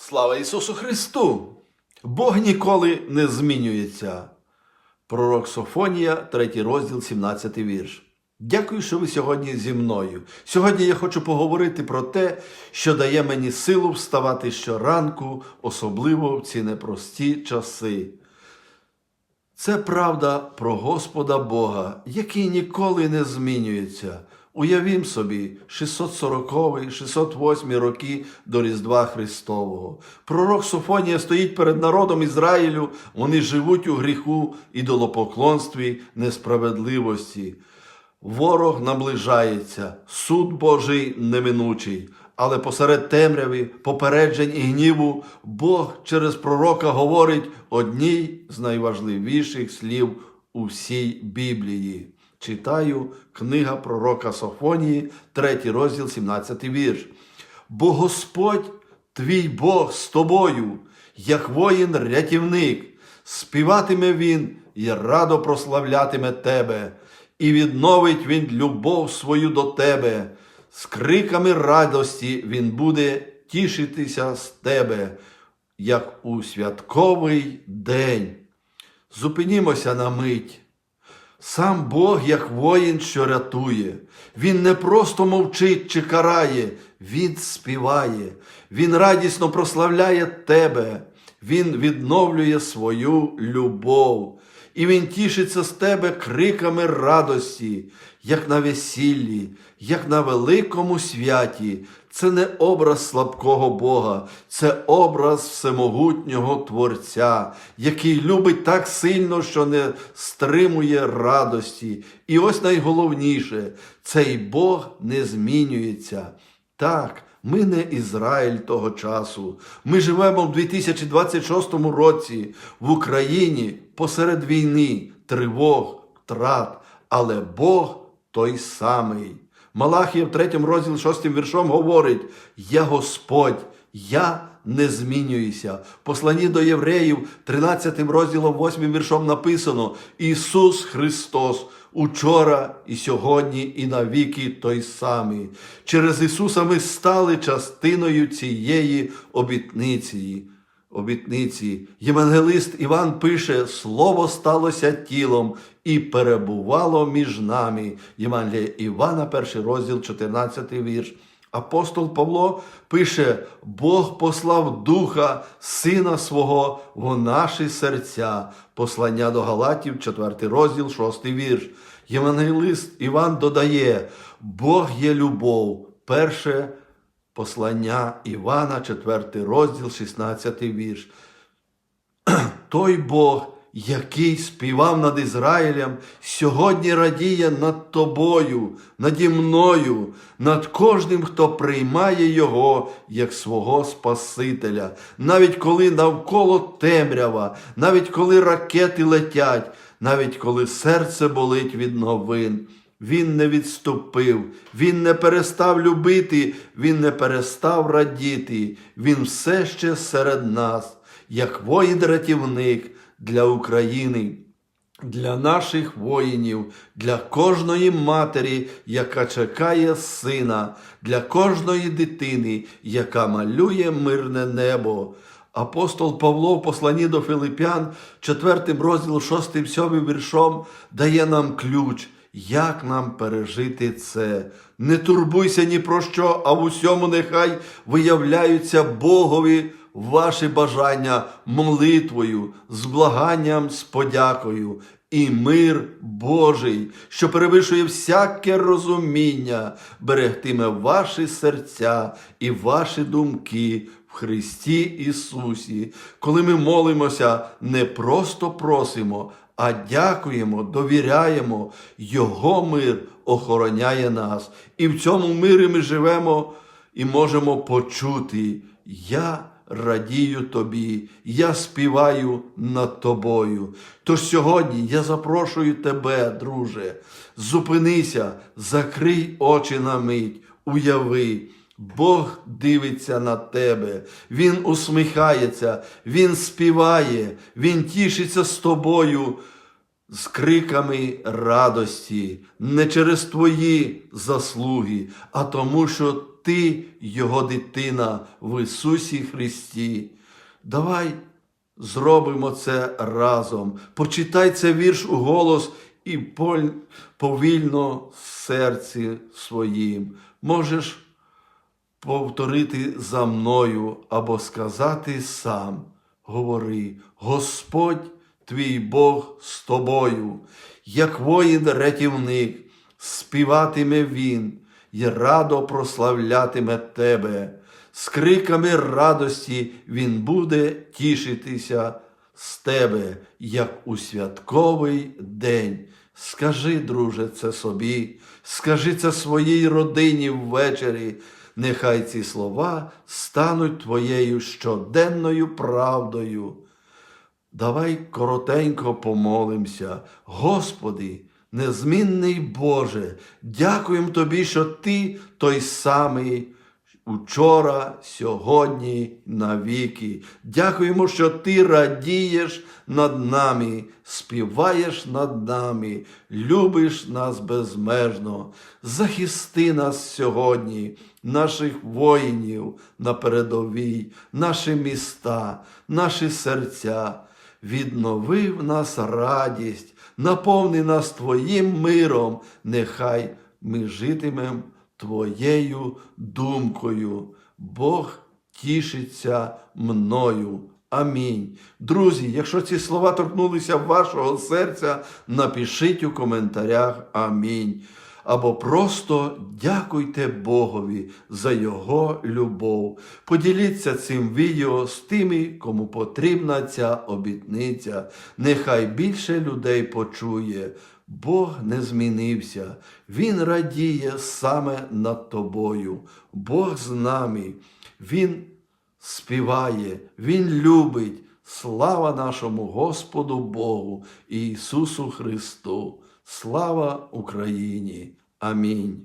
Слава Ісусу Христу! Бог ніколи не змінюється. Пророк Софонія, 3 розділ, 17 вірш. Дякую, що ви сьогодні зі мною. Сьогодні я хочу поговорити про те, що дає мені силу вставати щоранку, особливо в ці непрості часи. Це правда про Господа Бога, який ніколи не змінюється. Уявім собі, 640 608 роки до Різдва Христового. Пророк Софонія стоїть перед народом Ізраїлю, вони живуть у гріху, ідолопоклонстві, несправедливості. Ворог наближається, суд Божий неминучий, але посеред темряви, попереджень і гніву Бог через пророка говорить одній з найважливіших слів у всій Біблії. Читаю книга пророка Софонії, 3 розділ, 17 вірш. Бо Господь, твій Бог з тобою, як воїн-рятівник, співатиме він і радо прославлятиме тебе, і відновить він любов свою до тебе. З криками радості він буде тішитися з тебе, як у святковий день. Зупинімося на мить. Сам Бог, як воїн, що рятує, Він не просто мовчить чи карає, Він співає, Він радісно прославляє тебе, Він відновлює свою любов, і Він тішиться з тебе криками радості, як на весіллі, як на великому святі. Це не образ слабкого Бога, це образ всемогутнього Творця, який любить так сильно, що не стримує радості. І ось найголовніше, цей Бог не змінюється. Так, ми не Ізраїль того часу. Ми живемо в 2026 році в Україні посеред війни, тривог, втрат, але Бог той самий. Малахія в 3 розділі 6 віршом говорить: Я Господь, я не змінююся. В посланні до євреїв, 13 розділом 8 віршом написано: Ісус Христос. Учора і сьогодні, і навіки той самий. Через Ісуса ми стали частиною цієї обітниці. Обітниці. Євангелист Іван пише: Слово сталося тілом і перебувало між нами. Євангелія Івана, перший розділ, 14 вірш. Апостол Павло пише: Бог послав Духа, Сина свого в наші серця. Послання до Галатів, 4 розділ, 6 вірш. Євангелист Іван додає: Бог є любов. Перше послання Івана, 4 розділ, 16 вірш. Той Бог, який співав над Ізраїлем, сьогодні радіє над тобою, наді мною, над кожним, хто приймає Його як свого Спасителя. Навіть коли навколо темрява, навіть коли ракети летять, навіть коли серце болить від новин. Він не відступив, він не перестав любити, він не перестав радіти, він все ще серед нас, як воїн-рятівник для України, для наших воїнів, для кожної матері, яка чекає сина, для кожної дитини, яка малює мирне небо. Апостол Павло в посланні до Филип'ян, 4 розділ 6 7 віршом, дає нам ключ. Як нам пережити це? Не турбуйся ні про що, а в усьому нехай виявляються Богові ваші бажання молитвою, з благанням, з подякою. І мир Божий, що перевищує всяке розуміння, берегтиме ваші серця і ваші думки в Христі Ісусі. Коли ми молимося, не просто просимо, а дякуємо, довіряємо, Його мир охороняє нас. І в цьому мирі ми живемо і можемо почути. Я радію тобі, я співаю над тобою. Тож сьогодні я запрошую тебе, друже, зупинися, закрий очі на мить, уяви. Бог дивиться на тебе, Він усміхається, Він співає, Він тішиться з тобою з криками радості, не через твої заслуги, а тому, що ти його дитина в Ісусі Христі. Давай зробимо це разом. Почитай цей вірш у голос і повільно в серці своїм. Можеш повторити за мною або сказати сам. Говори, Господь твій Бог з тобою, як воїн-рятівник, співатиме він і радо прославлятиме тебе. З криками радості він буде тішитися з тебе, як у святковий день. Скажи, друже, це собі, скажи це своїй родині ввечері. Нехай ці слова стануть твоєю щоденною правдою. Давай коротенько помолимося. Господи, незмінний Боже, дякуємо Тобі, що Ти той самий учора, сьогодні, навіки. Дякуємо, що Ти радієш над нами, співаєш над нами, любиш нас безмежно. Захисти нас сьогодні, наших воїнів на передовій, наші міста, наші серця. Віднови в нас радість, наповни нас Твоїм миром, нехай ми житимем Твоєю думкою. Бог тішиться мною. Амінь. Друзі, якщо ці слова торкнулися вашого серця, напишіть у коментарях Амінь. Або просто дякуйте Богові за Його любов. Поділіться цим відео з тими, кому потрібна ця обітниця. Нехай більше людей почує. Бог не змінився, Він радіє саме над тобою. Бог з нами, Він співає, Він любить. Слава нашому Господу Богу Ісусу Христу! Слава Україні! Амінь.